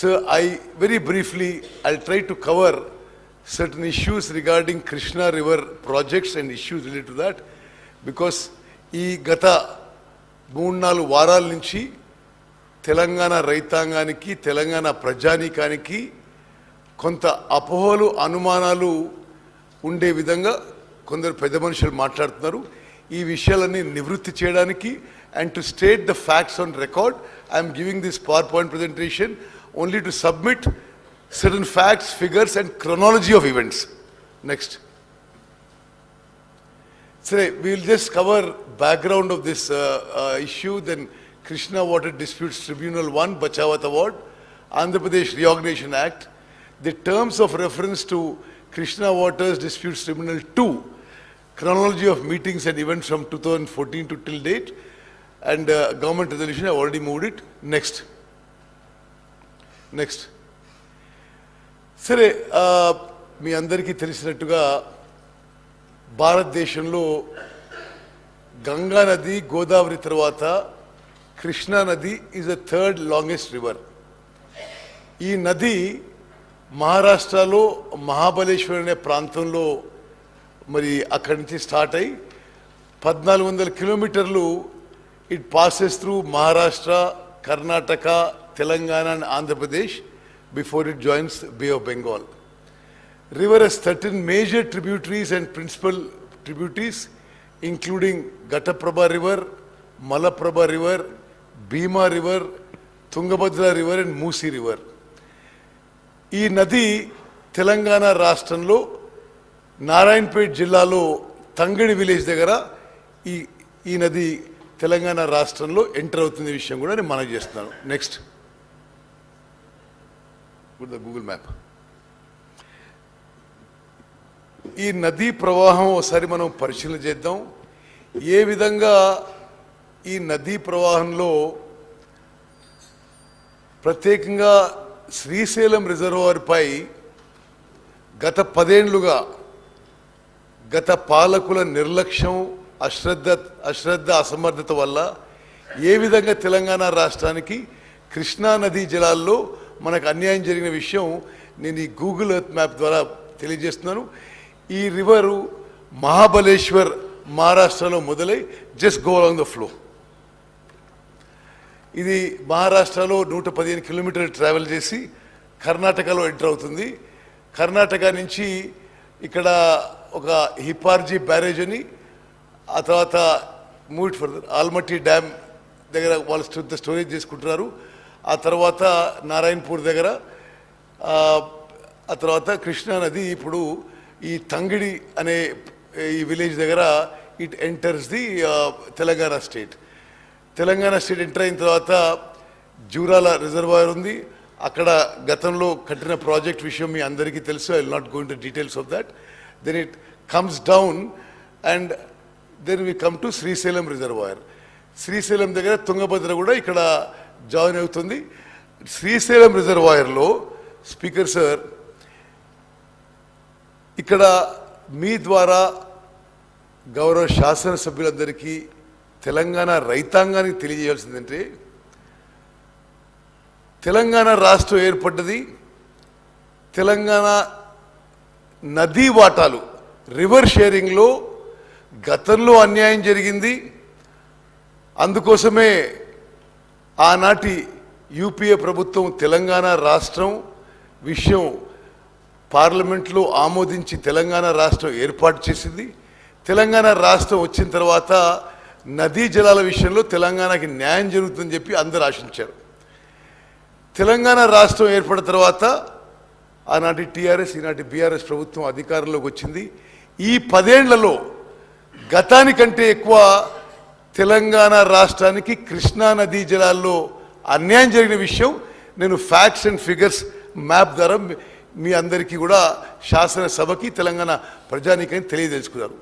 So I, very briefly, I'll try to cover certain issues regarding Krishna River projects and issues related to that. Because ఈ గత మూడు నాలుగు వారాల నుంచి తెలంగాణ రైతాంగానికి తెలంగాణ ప్రజానీకానికి కొంత అపోహలు అనుమానాలు ఉండే విధంగా కొందరు పెద్ద మనుషులు మాట్లాడుతున్నారు. ఈ విషయాలన్నీ నివృత్తి చేయడానికి and to state the facts on record I'm giving this PowerPoint presentation only to submit certain facts, figures, and chronology of events. Next. So we will just cover background of this uh, uh, issue, then Krishna Water Disputes Tribunal 1, Bachawat Award, Andhra Pradesh Reorganization Act, the terms of reference to Krishna Waters Disputes Tribunal 2, chronology of meetings and events from 2014 to till date, and uh, government resolution, I already moved it. Next. Next సరే మీ అందరికీ తెలిసినట్టుగా భారతదేశంలో గంగా నది గోదావరి తర్వాత కృష్ణా నది is the third longest river ఈ నది మహారాష్ట్రలో మహాబలేశ్వర్ అనే ప్రాంతంలో మరి అక్కడి నుంచి స్టార్ట్ అయి పద్నాలుగు వందల కిలోమీటర్లు it passes through Maharashtra Karnataka Telangana and Andhra Pradesh before it joins bay of Bengal river has 13 major tributaries and principal tributaries, including Gataprabha River, Malaprabha River, Bhima River, Tungabhadra River, and Musi River. ఈ నది తెలంగాణ రాష్ట్రంలో నారాయణపేట్ జిల్లాలో తంగడి village దగ్గర ఈ ఈ నది తెలంగాణ రాష్ట్రంలో enter అవుతున్న విషయం కూడా నేను మనవి చేస్తున్నాను నెక్స్ట్ గూగుల్ మ్యాప్. ఈ నదీ ప్రవాహం ఒకసారి మనం పరిశీలన చేద్దాం. ఏ విధంగా ఈ నదీ ప్రవాహంలో ప్రత్యేకంగా శ్రీశైలం రిజర్వాయర్పై గత పదేండ్లుగా గత పాలకుల నిర్లక్ష్యం అశ్రద్ధ అశ్రద్ధ అసమర్థత వల్ల ఏ విధంగా తెలంగాణ రాష్ట్రానికి కృష్ణా నదీ జలాల్లో మనకు అన్యాయం జరిగిన విషయం నేను ఈ గూగుల్ ఎర్త్ మ్యాప్ ద్వారా తెలియజేస్తున్నాను. ఈ రివరు మహాబలేశ్వర్ మహారాష్ట్రలో మొదలై just go along the flow. ఇది మహారాష్ట్రలో నూట పదిహేను కిలోమీటర్లు ట్రావెల్ చేసి కర్ణాటకలో ఎంటర్ అవుతుంది. కర్ణాటక నుంచి ఇక్కడ ఒక హిపార్జీ బ్యారేజ్ అని ఆ తర్వాత మూట్ ఫర్దర్ ఆల్మట్టి డ్యామ్ దగ్గర వాళ్ళు స్టోరేజ్ చేసుకుంటున్నారు. ఆ తర్వాత నారాయణపూర్ దగ్గర ఆ, తర్వాత కృష్ణా నది ఇప్పుడు ఈ తంగిడి అనే ఈ విలేజ్ దగ్గర it enters the Telangana state. Telangana state enter అయిన తర్వాత జూరాల రిజర్వాయర్ ఉంది. అక్కడ గతంలో కట్టిన ప్రాజెక్ట్ విషయం మీ అందరికీ తెలుసు. I will not going to details of that then it comes down and then we come to Srisailam reservoir Srisailam దగ్గర తుంగభద్ర కూడా ఇక్కడ జాయిన్ అవుతుంది. శ్రీశైలం రిజర్వాయర్లో స్పీకర్ సార్ ఇక్కడ మీ ద్వారా గౌరవ శాసనసభ్యులందరికీ తెలంగాణ రైతాంగానికి తెలియజేయాల్సిందంటే తెలంగాణ రాష్ట్రం ఏర్పడ్డది. తెలంగాణ నదీ వాటాలు రివర్ షేరింగ్లో గతంలో అన్యాయం జరిగింది. అందుకోసమే ఆనాటి యూపీఏ ప్రభుత్వం తెలంగాణ రాష్ట్రం విషయం పార్లమెంట్లో ఆమోదించి తెలంగాణ రాష్ట్రం ఏర్పాటు చేసింది. తెలంగాణ రాష్ట్రం వచ్చిన తర్వాత నదీ జలాల విషయంలో తెలంగాణకి న్యాయం జరుగుతుందని చెప్పి అందరు ఆశించారు. తెలంగాణ రాష్ట్రం ఏర్పడిన తర్వాత ఆనాటి టీఆర్ఎస్ ఈనాటి బీఆర్ఎస్ ప్రభుత్వం అధికారంలోకి వచ్చింది. ఈ పదేళ్ళలో గతానికంటే ఎక్కువ తెలంగాణ రాష్ట్రానికి కృష్ణా నదీ జలాల్లో అన్యాయం జరిగిన విషయం నేను ఫ్యాక్ట్స్ అండ్ ఫిగర్స్ మ్యాప్ ద్వారా మీ- అందరికీ కూడా శాసనసభకి తెలంగాణ ప్రజానికని తెలియదలుచుకున్నారు